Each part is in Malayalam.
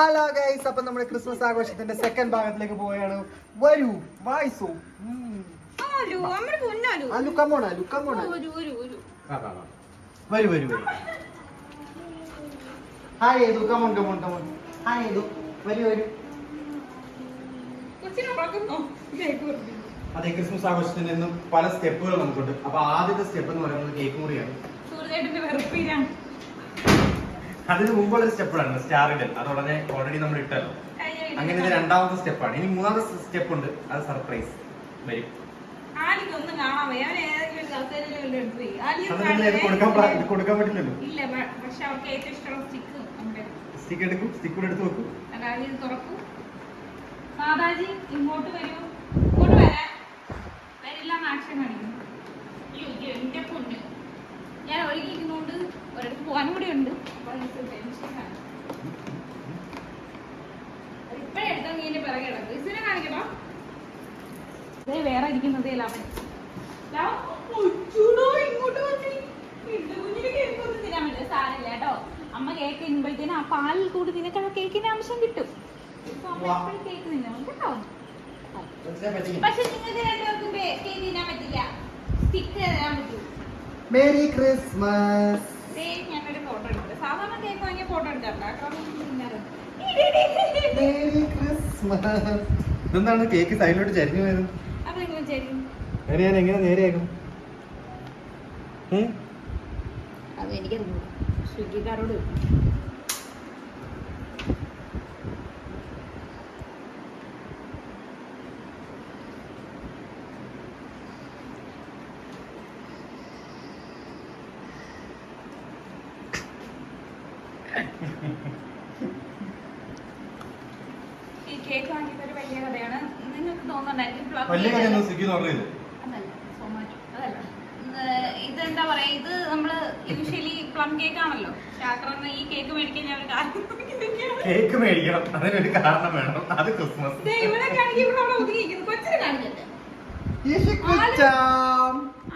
ഹലോ ഗൈസ് അപ്പൊ നമ്മുടെ ക്രിസ്മസ് ആഘോഷത്തിന്റെ സെക്കൻഡ് ഭാഗത്തിലേക്ക് പോവുകയാണ്. വരൂ വായിസു. വരൂ വരൂ വരൂ. ഹായ് ഏതു കമോൺ കമോൺ കമോൺ ഹായ് ഏതു വരൂ വരൂ. കൊച്ചിനെ കേക്ക് മുറിക്കുന്നു. അതെ ക്രിസ്മസ് ആഘോഷത്തിൽ നിന്നും പല സ്റ്റെപ്പുകൾ നമുക്കുണ്ട്. അപ്പൊ ആദ്യത്തെ സ്റ്റെപ്പ് എന്ന് പറയുന്നത് കേക്ക് മുറിയാണ്. സൂര്യചേട്ടന്റെ. അതിന് മുമ്പുള്ള ഒരു സ്റ്റെപ്പാണ് സ്റ്റാർ ഇടൽ അത് ഉടനെ ഓൾറെഡി നമ്മൾ ഇട്ടല്ലോ. അങ്ങനെ ഇത് രണ്ടാമത്തെ സ്റ്റെപ്പാണ് ഇനി മൂന്നാമത്തെ സ്റ്റെപ്പ് ഉണ്ട്. അത് സർപ്രൈസ് വരും. കൊടുക്കാൻ പറ്റില്ലല്ലോ. സ്റ്റിക്ക് നമ്മുടെ സ്റ്റിക്ക് എടുക്കും. സ്റ്റിക്ക് കൂടെ എടുത്ത് വെക്കും. ഇത് തുറക്കൂ. മാതാജി ഇങ്ങോട്ട് വരൂ. ഇങ്ങോട്ട് വരാൻ വരില്ല ആക്ഷൻ അയ്യോ എന്റെ ഞാൻ ഒരുങ്ങിയിരുന്നോണ്ട് ഒരിടത്ത് പോകാനും കൂടി ഉണ്ട്. വേറെ ഇരിക്കുന്നതേ ലവൻ ഇങ്ങോട്ട്. സാരമില്ല കേട്ടോ അമ്മ കേക്ക് തിന്നുമ്പോഴത്തേനും ആ പാലിൽ കൂടി നിനക്ക് ആ കേക്കിന്റെ അംശം കിട്ടും കേക്ക് തിന്നണം കേട്ടോ പക്ഷെ നിങ്ങൾക്ക് രണ്ടുപേർക്കും കേക്ക് തിന്നാൻ പറ്റില്ല സ്റ്റിക്ക് തരാൻ പറ്റും മേരി ക്രിസ്മസ് എടുത്തു സാധാരണ കേക്ക് വാങ്ങിയ ഫോട്ടോ ക്രിസ്മസ് ഇതെന്താണ്? കേക്ക് സൈഡിലോട്ട് ചരിഞ്ഞു പോയത്. ശരി ഞാൻ എങ്ങനെ നേരെയാക്കും? അത് എനിക്കറിഞ്ഞു സ്വിഗ്ഗിക്കാരോട് ഈ കേക്ക് വാങ്ങിയത് ഒരു വലിയ കഥയാണ്. നിങ്ങൾക്ക് തോന്നുന്നുണ്ടായിരിക്കും plug വലിയ ചെയ്തത്. കാര്യമൊന്നും സ്വിഗ്ഗി ഓർഡർ ചെയ്തു അതല്ല സൊമാറ്റോ. അതല്ല. ഇത് എന്താ പറയാ? ഇത് നമ്മൾ യൂഷ്വലി പ്ലം കേക്ക് ആണല്ലോ. ശാസ്ത്രം ഈ കേക്ക് മേടിക്കാൻ ഞാൻ കേക്ക് മേടിക്കണം. അതിനൊരു കാരണം വേണം. അത് ക്രിസ്മസ് ദേ ഇവിടെ കാണിക്കും ഇവിടെ അവിടെ ഒതുങ്ങിയിരിക്കുന്നു. കൊച്ചിനെ കാണിക്കട്ടെ.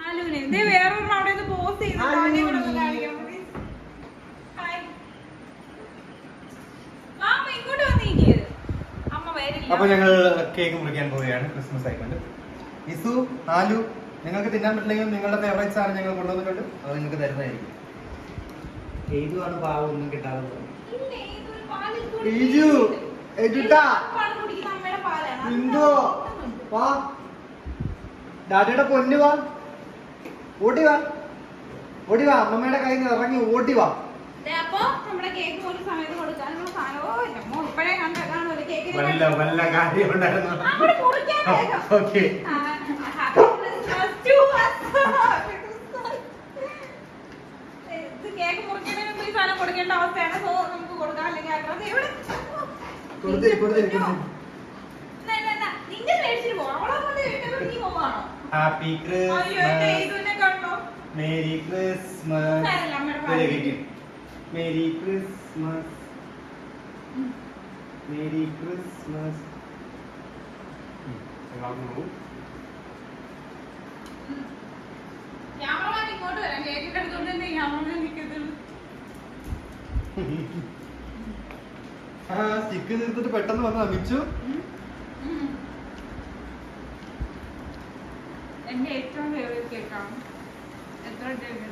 ആലുവിനെ. ഇതേ വേറൊരെണ്ണം അവിടെ നിന്ന് പോസ് ചെയ്ത് ആലു. അവനെ കൂടെ ഒന്ന് കാണിക്കണം please. Hi. മാമ ഇങ്ങോട്ട് വന്നിരിക്കുക അമ്മ വരില്ല അപ്പൊ ഞങ്ങൾ കേക്ക് മുറിക്കാൻ പോവുകയാണ്. ക്രിസ്മസ് ആയിക്കൊണ്ട് ഇസു ആലു നിങ്ങൾക്ക് തിന്നാൻ പറ്റില്ലെങ്കിൽ നിങ്ങളുടെ ഫേവറേറ്റ്സ് ആണ് ഞങ്ങൾ കൊണ്ടുവന്നിട്ടുണ്ട്. അത് നിങ്ങൾക്ക് തരുന്നതായിരിക്കും. ഏതുമാണ് പാവം ഒന്നും കിട്ടാതെ വാ. ഡാഡിയുടെ പൊന്നു വാ. ഓടി വാ. ഓടി വാ. അമ്മമ്മയുടെ കയ്യിൽ നിന്ന് ഇറങ്ങി ഓടി വാ. അപ്പൊ നമ്മുടെ കേക്ക് ഒരു സമയത്ത് കൊടുക്കാൻ സാധനമോ ഇല്ല അമ്മോ ഇപ്പഴേ കണ്ട വല്ല വല്ല കാര്യം ഉണ്ടായിരുന്നു മുറിക്കാൻ വേഗം. ഓക്കെ. കേക്ക് മുറിക്കുന്നതിന് മുമ്പ് ഈ സാധനം കൊടുക്കേണ്ട അവസ്ഥയാണ്. സോ നമുക്ക് കൊടുക്കാം. അല്ലെങ്കിൽ അല്ലാതെ എവിടെ. നിന്റെ മേടിച്ചിട്ട് പോ അവളെ കൊണ്ട് നീ പോവാണോ? ഹാപ്പി ക്രിസ്മസ് കണ്ടോ? Merry Christmas merry Christmas merry Christmas cameraman ഇങ്ങോട്ട് വരാം. തന്നെ ക്യാമറമാൻ നിൽക്കത്തുള്ളൂ ആ സ്റ്റിക്ക് നിർത്തിട്ട് പെട്ടെന്ന് വന്നതാ മിച്ചു. എന്റെ ഏറ്റവും ഫേവറേറ്റ് കേക്കാണ് എത്ര ടേസ്റ്റ്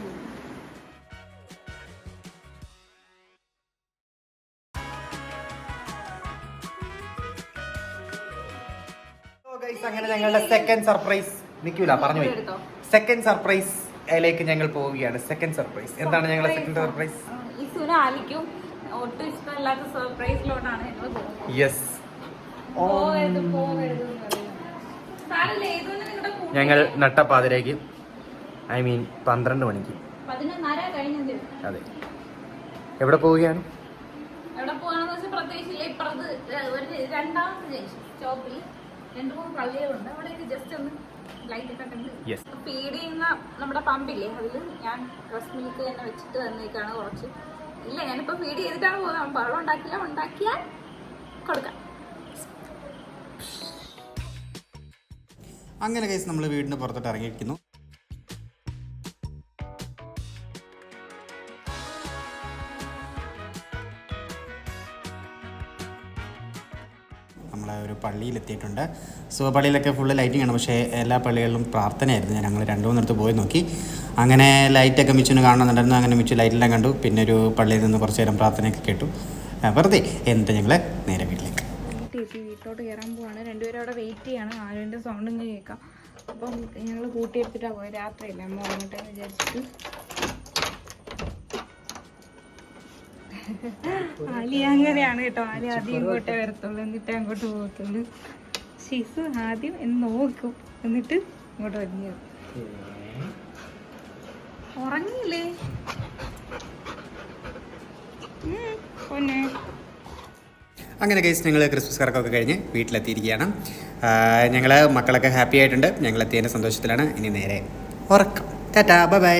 ഗൈസ് അങ്ങനെ ഞങ്ങളുടെ സെക്കൻഡ് സർപ്രൈസ് നിൽക്കൂല പറഞ്ഞു സെക്കൻഡ് സർപ്രൈസ് ലേക്ക് ഞങ്ങൾ പോവുകയാണ്. സെക്കൻഡ് സർപ്രൈസ് എന്താണ് ഞങ്ങളുടെ സെക്കൻഡ് സർപ്രൈസ് ഒട്ടും ഇഷ്ടമില്ലാത്ത സർപ്രൈസിലോട്ടാണ് ഞങ്ങൾ പോകുന്നത്. യെസ് ഞങ്ങൾ നട്ടപ്പാതിരേക്ക് ഐ മീൻ പന്ത്രണ്ട് മണിക്ക്. അതെ. എവിടെ പോവുകയാണ്? എവിടെ പോവാണെന്ന് വെച്ചാൽ പ്രത്യേകിച്ചില്ല ഇപ്പുറത്ത് ഒരു രണ്ടാമത്തെ സ്റ്റോപ്പിൽ രണ്ട് മൂന്ന് പള്ളികളുണ്ട്. അവിടെയൊക്കെ ജസ്റ്റ് ഒന്ന് ലൈറ്റ് ഒക്കെ കണ്ട് യെസ് ഫീഡ് ചെയ്യുന്ന നമ്മുടെ പമ്പില്ലേ അതിൽ ഞാൻ ഡ്രസ് മിൽക്ക് തന്നെ വെച്ചിട്ട് തന്നേക്കാണ് കുറച്ച്. ഇല്ല ഞാനിപ്പോൾ ഫീഡ് ചെയ്തിട്ടാണ് പോകുന്നത്. വെള്ളം ഉണ്ടാക്കില്ല. ഉണ്ടാക്കിയാൽ കൊടുക്കാം. അങ്ങനെ കേസ് നമ്മൾ വീടിന് പുറത്തോട്ട് ഇറങ്ങിയിരിക്കുന്നു. നമ്മളെ ഒരു പള്ളിയിലെത്തിയിട്ടുണ്ട്. സോ പള്ളിയിലൊക്കെ ഫുള്ള് ലൈറ്റിംഗ് ആണ്. പക്ഷേ എല്ലാ പള്ളികളിലും പ്രാർത്ഥനയായിരുന്നു. ഞങ്ങൾ രണ്ട് മൂന്നിടത്ത് പോയി നോക്കി. അങ്ങനെ ലൈറ്റൊക്കെ മിച്ചിന് കാണുന്നുണ്ടായിരുന്നു അങ്ങനെ മിച്ചു ലൈറ്റെല്ലാം കണ്ടു. പിന്നെ ഒരു പള്ളിയിൽ നിന്ന് കുറച്ച് നേരം പ്രാർത്ഥനയൊക്കെ കേട്ടു. വെറുതെ. എന്നിട്ട് ഞങ്ങൾ നേരെ വീട്ടിലേക്ക്. വീട്ടിലോട്ട് കയറാൻ പോവാണ്. രണ്ടുപേരും അവിടെ വെയിറ്റ് ചെയ്യാണ്. ആരുടെ സൗണ്ടും കേൾക്കാം. അപ്പം ഞങ്ങൾ കൂട്ടിയെടുത്തിട്ടാണ് പോയത് രാത്രിയില്ല? അമ്മ ഉറങ്ങട്ടെ വിചാരിച്ചിട്ട്. ആലി അങ്ങനെയാണ് കേട്ടോ. ആലി ആദ്യം ഇങ്ങോട്ടേ വരത്തുള്ളൂ എന്നിട്ട് അങ്ങോട്ട് പോകത്തുള്ളൂ. ഷീസ് ആദ്യം എന്ന് നോക്കും. എന്നിട്ട് ഇങ്ങോട്ട് വരുന്ന ഉറങ്ങിയില്ലേ? ഉം, പൊന്നെ. അങ്ങനെ കേസ് ഞങ്ങൾ ക്രിസ്മസ് കറക്കൊക്കെ കഴിഞ്ഞ് വീട്ടിലെത്തിയിരിക്കുകയാണ്. ഞങ്ങൾ മക്കളൊക്കെ ഹാപ്പി ആയിട്ടുണ്ട്. ഞങ്ങൾ എത്തിയതിന്റെ സന്തോഷത്തിലാണ് ഇനി നേരെ ഉറക്കം. Tata bye bye